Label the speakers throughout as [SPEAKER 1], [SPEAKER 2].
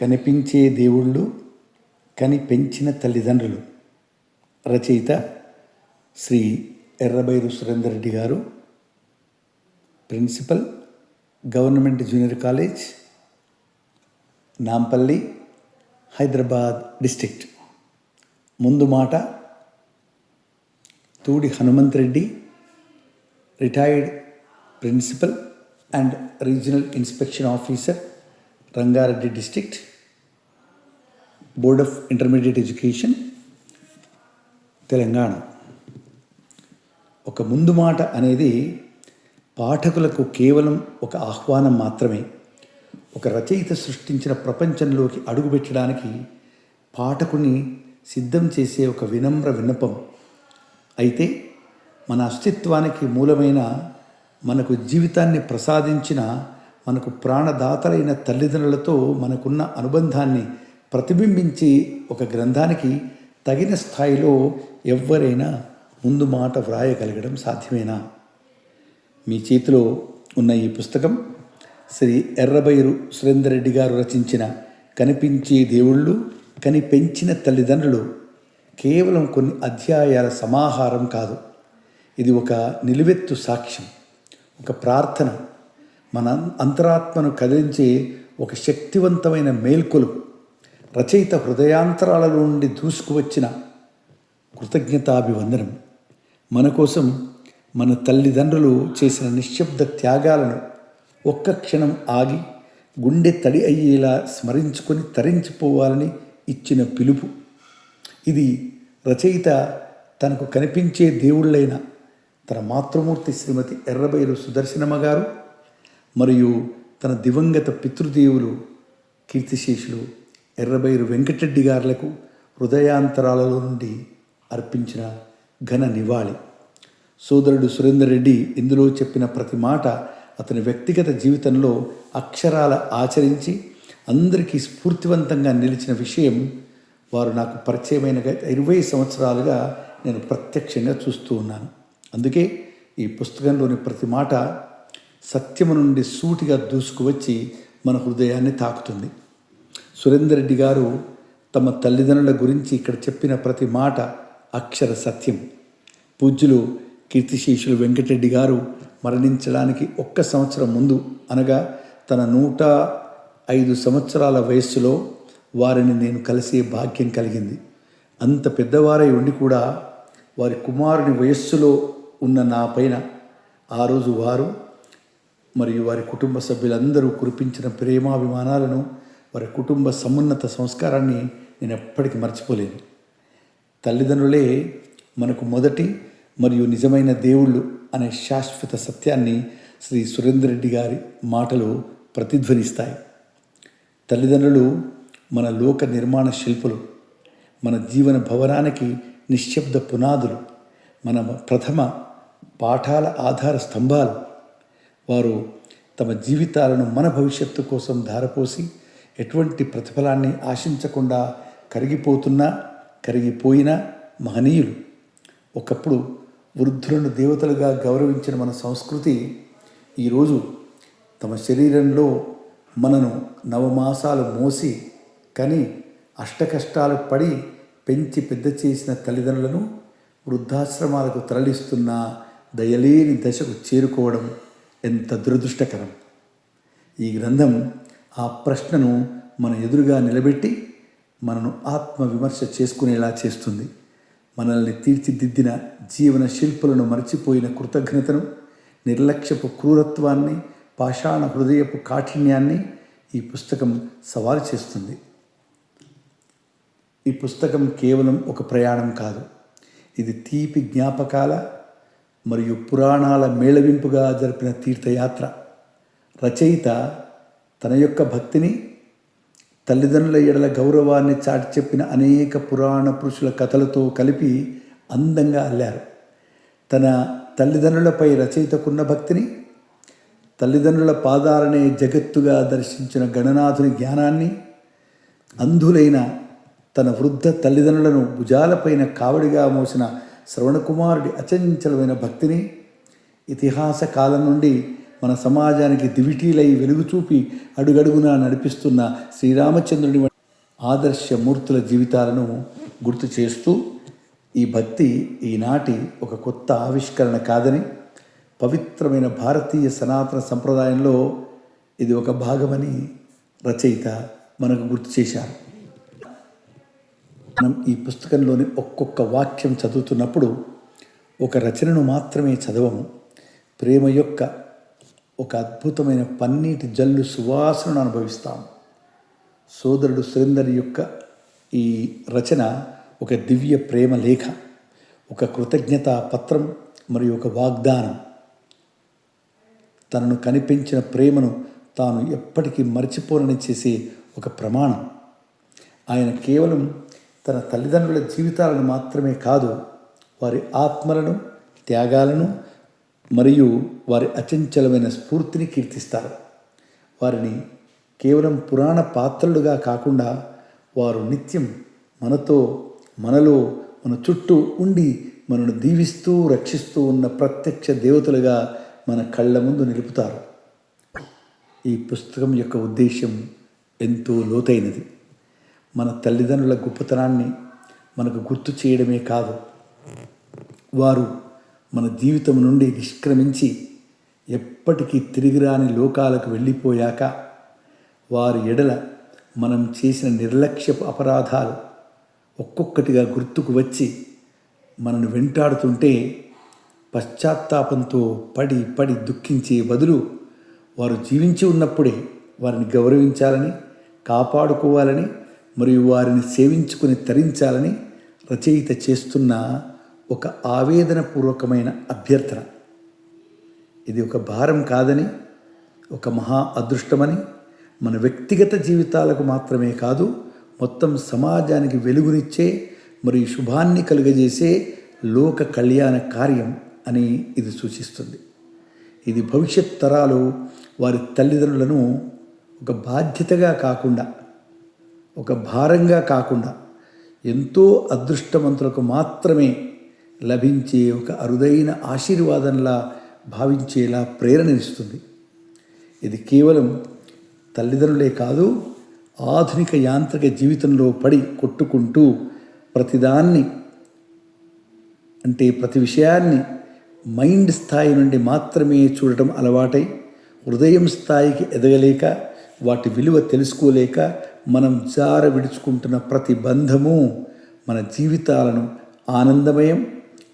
[SPEAKER 1] కనిపించే దేవుళ్ళు కని పెంచిన తల్లిదండ్రులు. రచయిత Shri Errabairu Surender Reddy garu principal government junior college Nampally Hyderabad district. ముందు మాట Thudi Hanumanth Reddy retired principal and regional inspection officer Rangareddy district. Board of intermediate education Telangana. ఒక ముందు మాట అనేది పాఠకులకు కేవలం ఒక ఆహ్వానం మాత్రమే. ఒక రచయిత సృష్టించిన ప్రపంచంలోకి అడుగుపెట్టడానికి పాఠకుని సిద్ధం చేసే ఒక వినమ్ర విన్నపం. అయితే మన అస్తిత్వానికి మూలమైన మనకు జీవితాన్ని ప్రసాదించిన మనకు ప్రాణదాతలైన తల్లిదండ్రులతో మనకున్న అనుబంధాన్ని ప్రతిబింబించి ఒక గ్రంథానికి తగిన స్థాయిలో ఎవ్వరైనా ముందు మాట వ్రాయగలగడం సాధ్యమేనా? మీ చేతిలో ఉన్న ఈ పుస్తకం శ్రీ ఎర్రబైరు సురేందర్ రెడ్డి గారు రచించిన కనిపించే దేవుళ్ళు కనిపించిన తల్లిదండ్రులు కేవలం కొన్ని అధ్యాయాల సమాహారం కాదు. ఇది ఒక నిలువెత్తు సాక్ష్యం ఒక ప్రార్థన. మన అంతరాత్మను కదిలించే ఒక శక్తివంతమైన మేల్కొలుపు. రచయిత హృదయాంతరాల నుండి దూసుకువచ్చిన కృతజ్ఞతాభివందనం. మన కోసం మన తల్లిదండ్రులు చేసిన నిశ్శబ్ద త్యాగాలను ఒక్క క్షణం ఆగి గుండె తడి అయ్యేలా స్మరించుకొని తరించిపోవాలని ఇచ్చిన పిలుపు. ఇది రచయిత తనకు కనిపించే దేవుళ్ళైన తన మాతృమూర్తి శ్రీమతి ఎర్రబైలు సుదర్శనమ్మ గారు మరియు తన దివంగత పితృదేవులు కీర్తిశేషులు ఎర్రబైరు వెంకటరెడ్డి గారులకు హృదయాంతరాలలో నుండి అర్పించిన ఘన నివాళి. సోదరుడు సురేందర్ రెడ్డి ఇందులో చెప్పిన ప్రతి మాట అతని వ్యక్తిగత జీవితంలో అక్షరాల ఆచరించి అందరికీ స్ఫూర్తివంతంగా నిలిచిన విషయం వారు నాకు పరిచయమైన ఇరవై సంవత్సరాలుగా నేను ప్రత్యక్షంగా చూస్తూ ఉన్నాను. అందుకే ఈ పుస్తకంలోని ప్రతి మాట సత్యము నుండి సూటిగా దూసుకువచ్చి మన హృదయాన్ని తాకుతుంది. సురేందర్ రెడ్డి గారు తమ తల్లిదండ్రుల గురించి ఇక్కడ చెప్పిన ప్రతి మాట అక్షర సత్యం. పూజ్యులు కీర్తిశేషులు వెంకటరెడ్డి గారు మరణించడానికి ఒక్క సంవత్సరం ముందు అనగా తన నూట ఐదు సంవత్సరాల వయస్సులో వారిని నేను కలిసే భాగ్యం కలిగింది. అంత పెద్దవారై ఉండి కూడా వారి కుమారుని వయస్సులో ఉన్న నా పైన ఆ రోజు వారు మరియు వారి కుటుంబ సభ్యులందరూ కురిపించిన ప్రేమాభిమానాలను వారి కుటుంబ సమున్నత సంస్కారాన్ని నేను ఎప్పటికీ మర్చిపోలేను. తల్లిదండ్రులే మనకు మొదటి మరియు నిజమైన దేవుళ్ళు అనే శాశ్వత సత్యాన్ని శ్రీ సురేందర్ రెడ్డి గారి మాటలు ప్రతిధ్వనిస్తాయి. తల్లిదండ్రులు మన లోక నిర్మాణ శిల్పులు మన జీవన భవనానికి నిశ్శబ్ద పునాదులు మన ప్రథమ పాఠాల ఆధార స్తంభాలు వారు తమ జీవితాలను మన భవిష్యత్తు కోసం ధారపోసి ఎటువంటి ప్రతిఫలాన్ని ఆశించకుండా కరిగిపోతున్నా కరిగిపోయిన మహనీయులు. ఒకప్పుడు వృద్ధులను దేవతలుగా గౌరవించిన మన సంస్కృతి ఈరోజు తమ శరీరంలో మనను నవమాసాలు మోసి కానీ అష్టకష్టాలు పడి పెంచి పెద్ద చేసిన తల్లిదండ్రులను వృద్ధాశ్రమాలకు తరలిస్తున్న దయలేని దశకు చేరుకోవడం ఎంత దురదృష్టకరం. ఈ గ్రంథం ఆ ప్రశ్నను మన ఎదురుగా నిలబెట్టి మనను ఆత్మవిమర్శ చేసుకునేలా చేస్తుంది. మనల్ని తీర్చిదిద్దిన జీవన శిల్పులను మరచిపోయిన కృతజ్ఞతను నిర్లక్ష్యపు క్రూరత్వాన్ని పాషాణ హృదయపు కాఠిన్యాన్ని ఈ పుస్తకం సవాలు చేస్తుంది. ఈ పుస్తకం కేవలం ఒక ప్రయాణం కాదు. ఇది తీపి జ్ఞాపకాల మరియు పురాణాల మేళవింపుగా జరిపిన తీర్థయాత్ర. రచయిత తన యొక్క భక్తిని తల్లిదండ్రుల ఎడల గౌరవాన్ని చాటి చెప్పిన అనేక పురాణ పురుషుల కథలతో కలిపి అందంగా అల్లారు. తన తల్లిదండ్రులపై రచయితకున్న భక్తిని తల్లిదండ్రుల పాదాలనే జగత్తుగా దర్శించిన గణనాథుని జ్ఞానాన్ని అంధులైన తన వృద్ధ తల్లిదండ్రులను భుజాలపైన కావడిగా మోసిన శ్రవణకుమారుడి అచంచలమైన భక్తిని ఇతిహాస కాలం నుండి మన సమాజానికి దివిటీలై వెలుగు చూపి అడుగడుగునా నడిపిస్తున్న శ్రీరామచంద్రుని ఆదర్శ మూర్తుల జీవితాలను గుర్తు చేస్తూ ఈ భక్తి ఈనాటి ఒక కొత్త ఆవిష్కరణ కాదని పవిత్రమైన భారతీయ సనాతన సంప్రదాయంలో ఇది ఒక భాగమని రచయిత మనకు గుర్తు చేశారు. మనం ఈ పుస్తకంలోని ఒక్కొక్క వాక్యం చదువుతున్నప్పుడు ఒక రచనను మాత్రమే చదవము. ప్రేమ యొక్క ఒక అద్భుతమైన పన్నీటి జల్లు సువాసనను అనుభవిస్తాం. సోదరుడు సురేందర్ యొక్క ఈ రచన ఒక దివ్య ప్రేమ లేఖ ఒక కృతజ్ఞతా పత్రం మరియు ఒక వాగ్దానం. తనను కనిపించిన ప్రేమను తాను ఎప్పటికీ మర్చిపోనని చేసే ఒక ప్రమాణం. ఆయన కేవలం తన తల్లిదండ్రుల జీవితాలను మాత్రమే కాదు వారి ఆత్మలను త్యాగాలను మరియు వారి అచంచలమైన స్ఫూర్తిని కీర్తిస్తారు. వారిని కేవలం పురాణ పాత్రలుగా కాకుండా వారు నిత్యం మనతో మనలో మన చుట్టూ ఉండి మనను దీవిస్తూ రక్షిస్తూ ఉన్న ప్రత్యక్ష దేవతలుగా మన కళ్ళ ముందు నిలుపుతారు. ఈ పుస్తకం యొక్క ఉద్దేశం ఎంతో లోతైనది. మన తల్లిదండ్రుల గొప్పతనాన్ని మనకు గుర్తు చేయడమే కాదు. వారు మన జీవితం నుండి నిష్క్రమించి ఎప్పటికీ తిరిగిరాని లోకాలకు వెళ్ళిపోయాక వారి ఎడల మనం చేసిన నిర్లక్ష్యపు అపరాధాలు ఒక్కొక్కటిగా గుర్తుకు వచ్చి మనను వెంటాడుతుంటే పశ్చాత్తాపంతో పడి పడి దుఃఖించే బదులు వారు జీవించి ఉన్నప్పుడే వారిని గౌరవించాలని కాపాడుకోవాలని మరియు వారిని సేవించుకుని తరించాలని రచయిత చేస్తున్న ఒక ఆవేదనపూర్వకమైన అభ్యర్థన. ఇది ఒక భారం కాదని ఒక మహా అదృష్టమని మన వ్యక్తిగత జీవితాలకు మాత్రమే కాదు మొత్తం సమాజానికి వెలుగునిచ్చే మరియు శుభాన్ని కలుగజేసే లోక కళ్యాణ కార్యం అని ఇది సూచిస్తుంది. ఇది భవిష్యత్ తరాలు వారి తల్లిదండ్రులను ఒక బాధ్యతగా కాకుండా ఒక భారంగా కాకుండా ఎంతో అదృష్టవంతులకు మాత్రమే లభించే ఒక అరుదైన ఆశీర్వాదంలా భావించేలా ప్రేరణనిస్తుంది. ఇది కేవలం తల్లిదండ్రులే కాదు ఆధునిక యాంత్రిక జీవితంలో పడి కొట్టుకుంటూ ప్రతిదాన్ని అంటే ప్రతి విషయాన్ని మైండ్ స్థాయి నుండి మాత్రమే చూడటం అలవాటై హృదయం స్థాయికి ఎదగలేక వాటి విలువ తెలుసుకోలేక మనం జార విడుచుకుంటున్న ప్రతి బంధము మన జీవితాలను ఆనందమయం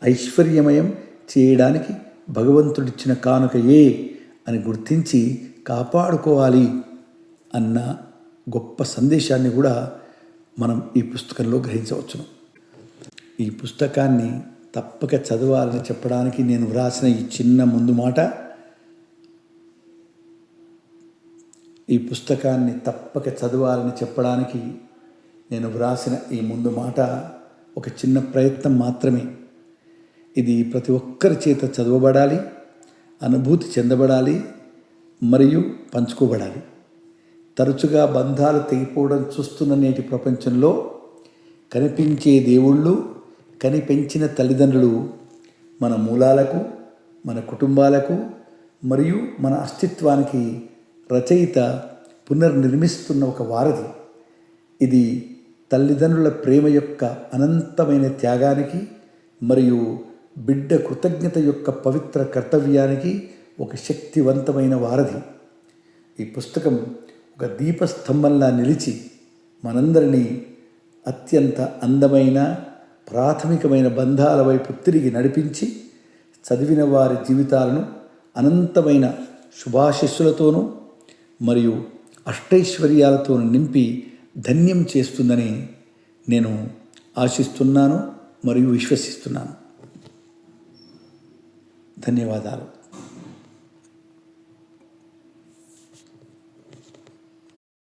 [SPEAKER 1] ఐశ్వర్యమయం చేయడానికి భగవంతుడిచ్చిన కానుకయే అని గుర్తించి కాపాడుకోవాలి అన్న గొప్ప సందేశాన్ని కూడా మనం ఈ పుస్తకంలో గ్రహించవచ్చును. ఈ పుస్తకాన్ని తప్పక చదవాలని చెప్పడానికి నేను వ్రాసిన ఈ చిన్న ముందు మాట ఈ పుస్తకాన్ని తప్పక చదవాలని చెప్పడానికి నేను వ్రాసిన ఈ ముందు మాట ఒక చిన్న ప్రయత్నం మాత్రమే. ఇది ప్రతి ఒక్కరి చేత చదవబడాలి అనుభూతి చెందబడాలి మరియు పంచుకోబడాలి. తరచుగా బంధాలు తెగిపోవడం చూస్తున్న నేటి ప్రపంచంలో కనిపించే దేవుళ్ళు కనిపెంచిన తల్లిదండ్రులు మన మూలాలకు మన కుటుంబాలకు మరియు మన అస్తిత్వానికి రచయిత పునర్నిర్మిస్తున్న ఒక వారధి. ఇది తల్లిదండ్రుల ప్రేమ యొక్క అనంతమైన త్యాగానికి మరియు బిడ్డ కృతజ్ఞత యొక్క పవిత్ర కర్తవ్యానికి ఒక శక్తివంతమైన వారధి. ఈ పుస్తకం ఒక దీపస్తంభంలా నిలిచి మనందరినీ అత్యంత అందమైన ప్రాథమికమైన బంధాల వైపు తిరిగి నడిపించి చదివిన వారి జీవితాలను అనంతమైన శుభాశిస్సులతోనూ మరియు అష్టైశ్వర్యాలతోనూ నింపి ధన్యం చేస్తుందని నేను ఆశిస్తున్నాను మరియు విశ్వసిస్తున్నాను. ధన్యవాదాలు.